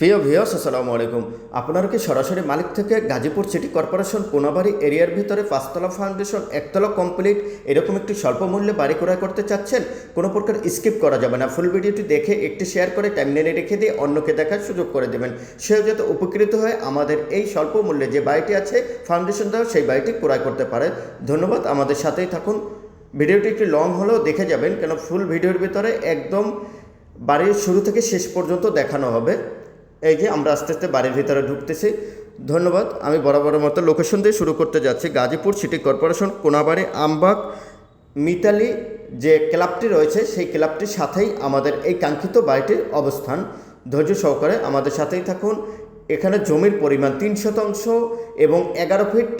প্রিয় ভিওস আসসালামু আলাইকুম। আপনারা কি সরাসরি মালিক থেকে গাজীপুর সিটি কর্পোরেশন কোনাবাড়ি এরিয়ার ভিতরে পাঁচতলা ফাউন্ডেশন, একতলা কমপ্লিট এরকম একটি স্বল্প মূল্যে বাড়ি ক্রয় করতে চাচ্ছেন, কোনো প্রকার স্কিপ করা যাবে না। ফুল ভিডিওটি দেখে একটি শেয়ার করে টাইমলাইনে রেখে দিয়ে অন্যকে দেখার সুযোগ করে দেবেন। সেও যাতে উপকৃত হয়ে আমাদের এই স্বল্প মূল্যে যে বাড়িটি আছে, ফাউন্ডেশন দেওয়া সেই বাড়িটি ক্রয় করতে পারে। ধন্যবাদ, আমাদের সাথেই থাকুন। ভিডিওটি একটু লং হলেও দেখে যাবেন, কেন ফুল ভিডিওর ভিতরে একদম বাড়ির শুরু থেকে শেষ পর্যন্ত দেখানো হবে। এই যে আমরা আস্তে আস্তে বাড়ির ভিতরে ঢুকতেছি। ধন্যবাদ। আমি বরাবরের মতো লোকেশন দিয়ে শুরু করতে যাচ্ছি। গাজীপুর সিটি কর্পোরেশন কোনাবাড়ি, আমবাগ, মিতালি যে ক্লাবটি রয়েছে, সেই ক্লাবটির সাথেই আমাদের এই কাঙ্ক্ষিত বাড়িটির অবস্থান। ধৈর্য সহকারে আমাদের সাথেই থাকুন। এখানে জমির পরিমাণ তিন শতাংশ এবং এগারো ফিট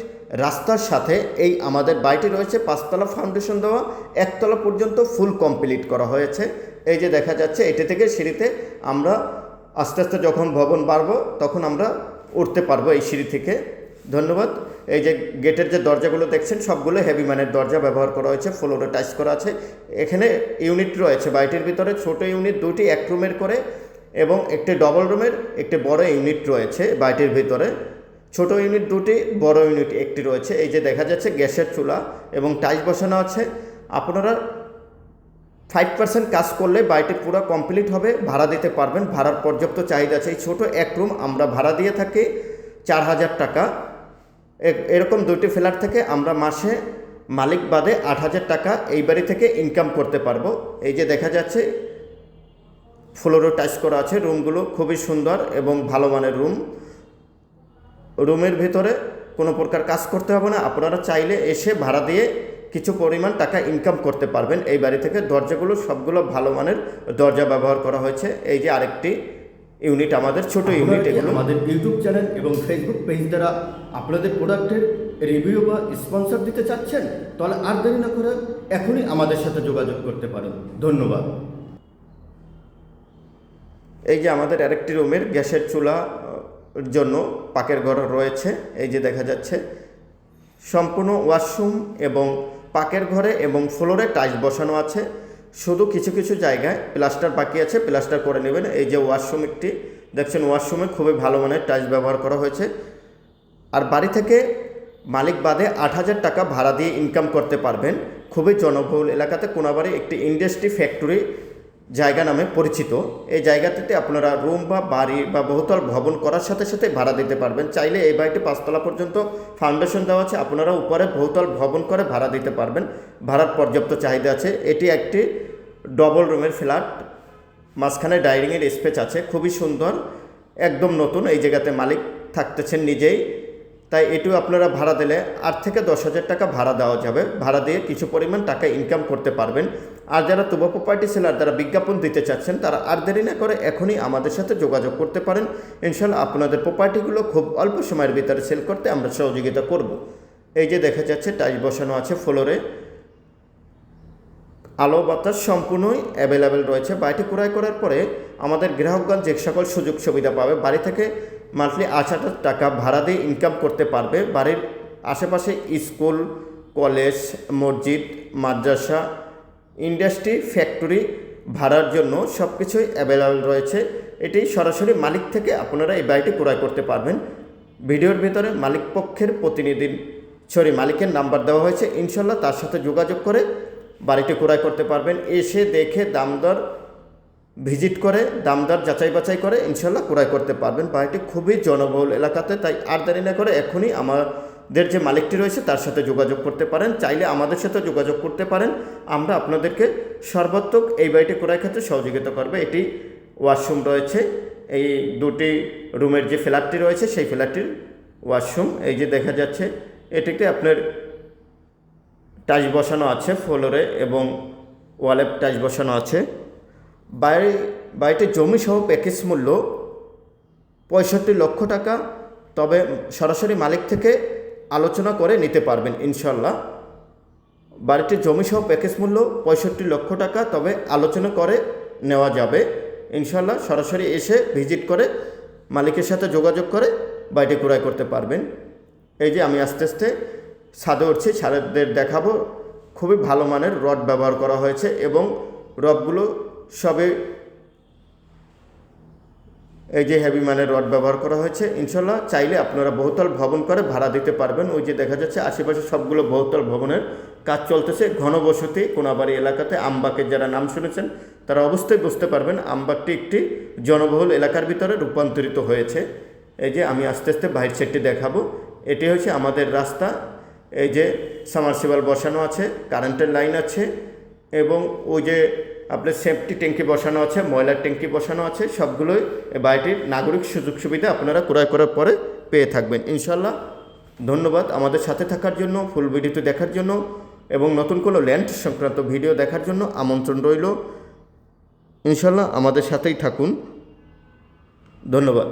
রাস্তার সাথে এই আমাদের বাড়িটি রয়েছে। পাঁচতলা ফাউন্ডেশন দেওয়া। একতলা পর্যন্ত ফুল কমপ্লিট করা হয়েছে। এই যে দেখা যাচ্ছে, এটি থেকে সিঁড়িতে আমরা আস্তে আস্তে যখন ভবন বাড়বো, তখন আমরা উঠতে পারব এই সিঁড়ি থেকে। ধন্যবাদ। এই যে গেটের যে দরজাগুলো দেখছেন, সবগুলো হেভি মানের দরজা ব্যবহার করা হয়েছে ফ্লোরে টাইস করা আছে। এখানে ইউনিট রয়েছে, বাড়িটির ভিতরে ছোট ইউনিট দুটি এক রুমের করে এবং একটি ডবল রুমের একটি বড় ইউনিট রয়েছে বাড়িটির ভিতরে। ছোট ইউনিট দুটি, বড় ইউনিট একটি রয়েছে। এই যে দেখা যাচ্ছে গ্যাসের চুলা এবং টাইস বসানো আছে। আপনারা ফাইভ পার্সেন্ট কাজ করলে বাড়িটি পুরো কমপ্লিট হবে, ভাড়া দিতে পারবেন। ভাড়ার পর্যাপ্ত চাহিদা আছে। এই ছোটো এক রুম আমরা ভাড়া দিয়ে থাকি চার হাজার টাকা। এরকম দুটি ফ্ল্যাট থেকে আমরা মাসে মালিক বাদে আট হাজার টাকা এই বাড়ি থেকে ইনকাম করতে পারব। এই যে দেখা যাচ্ছে ফ্লোরও টাচ করা আছে। রুমগুলো খুবই সুন্দর এবং ভালো মানের রুম। রুমের ভিতরে কোনো প্রকার কাজ করতে হবে না। আপনারা চাইলে এসে ভাড়া দিয়ে কিছু পরিমাণ টাকা ইনকাম করতে পারবেন। এই বাড়ি থেকে দরজাগুলো সবগুলো ভালো মানের দরজা ব্যবহার করা হয়েছে। এই যে আরেকটি ইউনিট আমাদের ছোট ইউনিট এগুলো। আমাদের ইউটিউব চ্যানেল এবং ফেসবুক পেজ দ্বারা আপনাদের প্রোডাক্টের রিভিউ বা স্পন্সর দিতে চাচ্ছেন তাহলে আর দেরি না করে এখনই আমাদের সাথে যোগাযোগ করতে পারেন। ধন্যবাদ। এই যে আমাদের আরেকটি রুমের গ্যাসের চুলা জন্য পাকের ঘর রয়েছে। এই যে দেখা যাচ্ছে সম্পূর্ণ ওয়াশরুম এবং পাকের ঘরে এবং ফ্লোরে টাইলস বসানো আছে। শুধু কিছু কিছু জায়গায় প্লাস্টার বাকি আছে, প্লাস্টার করে নেবেন। এই যে ওয়াশরুম একটি, দেখছেন ওয়াশরুমে খুবই ভালো মানের টাইলস ব্যবহার করা হয়েছে। আর বাড়ি থেকে মালিক বাদে আট হাজার টাকা ভাড়া দিয়ে ইনকাম করতে পারবেন। খুবই জনবহুল এলাকাতে কোনাবাড়ি একটি ইন্ডাস্ট্রি ফ্যাক্টরি জায়গা নামে পরিচিত। এই জায়গাটিতে আপনারা রুম বা বাড়ি বা বহুতল ভবন করার সাথে সাথে ভাড়া দিতে পারবেন। চাইলে এই বাড়িটি পাঁচতলা পর্যন্ত ফাউন্ডেশন দেওয়া আছে। আপনারা উপরে বহুতল ভবন করে ভাড়া দিতে পারবেন। ভাড়ার পর্যাপ্ত চাহিদা আছে। এটি একটি ডবল রুমের ফ্ল্যাট। মাঝখানে ডাইনিংয়ের স্পেস আছে। খুবই সুন্দর। একদম নতুন। এই জায়গাতে মালিক থাকতেছেন নিজেই। তাই এটিও আপনারা ভাড়া দিলে আট থেকে দশ হাজার টাকা ভাড়া দেওয়া যাবে। ভাড়া দিয়ে কিছু পরিমাণ টাকা ইনকাম করতে পারবেন। আর যারা তুবা প্রপার্টি সেলার যারা বিজ্ঞাপন দিতে চাচ্ছেন, তারা আর দেরি না করে এখনই আমাদের সাথে যোগাযোগ করতে পারেন। ইনশাল্লাহ আপনাদের প্রপার্টিগুলো খুব অল্প সময়ের ভিতরে সেল করতে আমরা সহযোগিতা করব। এই যে দেখা যাচ্ছে টাইল বসানো আছে ফ্লোরে আলো বাতাস সম্পূর্ণই অ্যাভেলেবেল রয়েছে। বাড়িটি ক্রয় করার পরে আমাদের গ্রাহকগণ যে সকল সুযোগ সুবিধা পাবে, বাড়ি থেকে মান্থলি আট হাজার টাকা ভাড়া দিয়ে ইনকাম করতে পারবে। বাড়ির আশেপাশে স্কুল, কলেজ, মসজিদ, মাদ্রাসা ইন্ডাস্ট্রি, ফ্যাক্টরি ভাড়ার জন্য সব কিছুই অ্যাভেলেবেল রয়েছে। এটি সরাসরি মালিক থেকে আপনারা এই বাড়িটি ক্রয় করতে পারবেন। ভিডিওর ভিতরে মালিক পক্ষের প্রতিনিধি সরি মালিকের নাম্বার দেওয়া হয়েছে। ইনশাল্লাহ তার সাথে যোগাযোগ করে বাড়িটি ক্রয় করতে পারবেন। এসে দেখে দামদর ভিজিট করে দামদার যাচাই বাছাই করে ইনশাল্লাহ ক্রয় করতে পারবেন। বাড়িটি খুবই জনবহুল এলাকাতে, তাই আর দেরি না করে এখনই আমাদের যে মালিকটি রয়েছে তার সাথে যোগাযোগ করতে পারেন, চাইলে আমাদের সাথে যোগাযোগ করতে পারেন। আমরা আপনাদেরকে সর্বাত্মক এই বাড়িটি ক্রয় ক্ষেত্রে সহযোগিতা করবে। এটি ওয়াশরুম রয়েছে। এই দুটি রুমের যে ফ্ল্যাটটি রয়েছে, সেই ফ্ল্যাটটির ওয়াশরুম। এই যে দেখা যাচ্ছে, এটিতে আপনার টাচ বসানো আছে ফ্লোরে এবং ওয়ালে টাচ বসানো আছে। বাড়ি বাড়িটির জমি সহ প্যাকেজ মূল্য পঁয়ষট্টি লক্ষ টাকা। তবে সরাসরি মালিক থেকে আলোচনা করে নিতে পারবেন ইনশাল্লাহ বাড়িটির জমি সহ প্যাকেজ মূল্য পঁয়ষট্টি লক্ষ টাকা, তবে আলোচনা করে নেওয়া যাবে। ইনশাল্লাহ সরাসরি এসে ভিজিট করে মালিকের সাথে যোগাযোগ করে বাড়িটি ক্রয় করতে পারবেন। এই যে আমি আস্তে আস্তে ছাদে উঠছি ছাদের দেখাবো। খুবই ভালো মানের রড ব্যবহার করা হয়েছে এবং রডগুলো সবে এই যে হেভি মানের রড ব্যবহার করা হয়েছে ইনশাল্লাহ চাইলে আপনারা বহুতল ভবন করে ভাড়া দিতে পারবেন। ওই যে দেখা যাচ্ছে আশেপাশে সবগুলো বহুতল ভবনের কাজ চলতেছে। ঘনবসতি কোনাবাড়ি এলাকাতে আমবাগের যারা নাম শুনেছেন, তারা অবশ্যই বুঝতে পারবেন আমবাগটি একটি জনবহুল এলাকার ভিতরে রূপান্তরিত হয়েছে। এই যে আমি আস্তে আস্তে বাইর সেটটি দেখাবো। এটি হচ্ছে আমাদের রাস্তা। এই যে সামারসিবল বসানো আছে কারেন্টের লাইন আছে এবং ওই যে আপনার সেফটি ট্যাঙ্কি বসানো আছে, ময়লার ট্যাঙ্কি বসানো আছে, সবগুলোই বাড়িটির নাগরিক সুযোগ সুবিধা আপনারা ক্রয় করার পরে পেয়ে থাকবেন। ইনশাল্লাহ ধন্যবাদ আমাদের সাথে থাকার জন্য ফুল ভিডিওটি দেখার জন্য এবং নতুন কোনো ল্যান্ড সংক্রান্ত ভিডিও দেখার জন্য আমন্ত্রণ রইল। ইনশাল্লাহ আমাদের সাথেই থাকুন। ধন্যবাদ।